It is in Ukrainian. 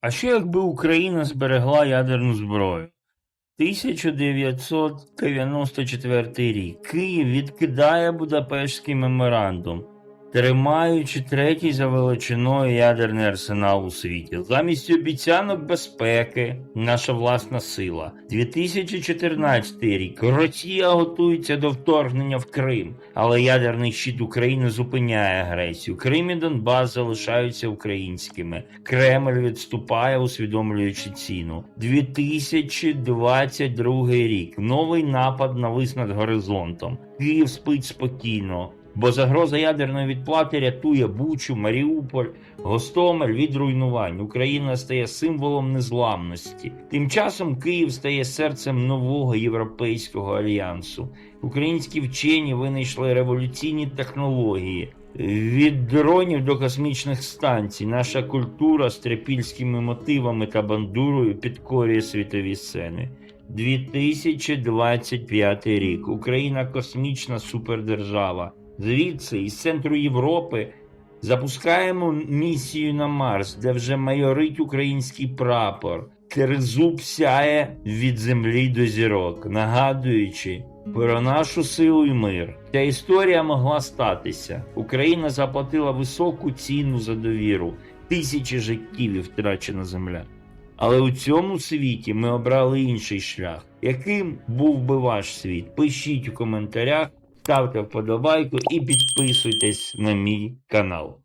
А що якби Україна зберегла ядерну зброю? 1994 рік Київ відкидає Будапештський меморандум, тримаючи третій за величиною ядерний арсенал у світі. Замість обіцянок безпеки, наша власна сила. 2014 рік Росія готується до вторгнення в Крим, але ядерний щит України зупиняє агресію. Крим і Донбас залишаються українськими. Кремль відступає, усвідомлюючи ціну. 2022 рік. Новий напад навис над горизонтом. Київ спить спокійно. Бо загроза ядерної відплати рятує Бучу, Маріуполь, Гостомель від руйнувань. Україна стає символом незламності. Тим часом Київ стає серцем нового європейського альянсу. Українські вчені винайшли революційні технології. Від дронів до космічних станцій наша культура з трипільськими мотивами та бандурою підкорює світові сцени. 2025 рік. Україна космічна супердержава. Звідси, із центру Європи, запускаємо місію на Марс, де вже майорить український прапор. Тризуб сяє від землі до зірок, нагадуючи про нашу силу і мир. Ця історія могла статися. Україна заплатила високу ціну за довіру, тисячі життів і втрачена земля. Але у цьому світі ми обрали інший шлях. Яким був би ваш світ? Пишіть у коментарях, ставте вподобайку і підписуйтесь на мій канал.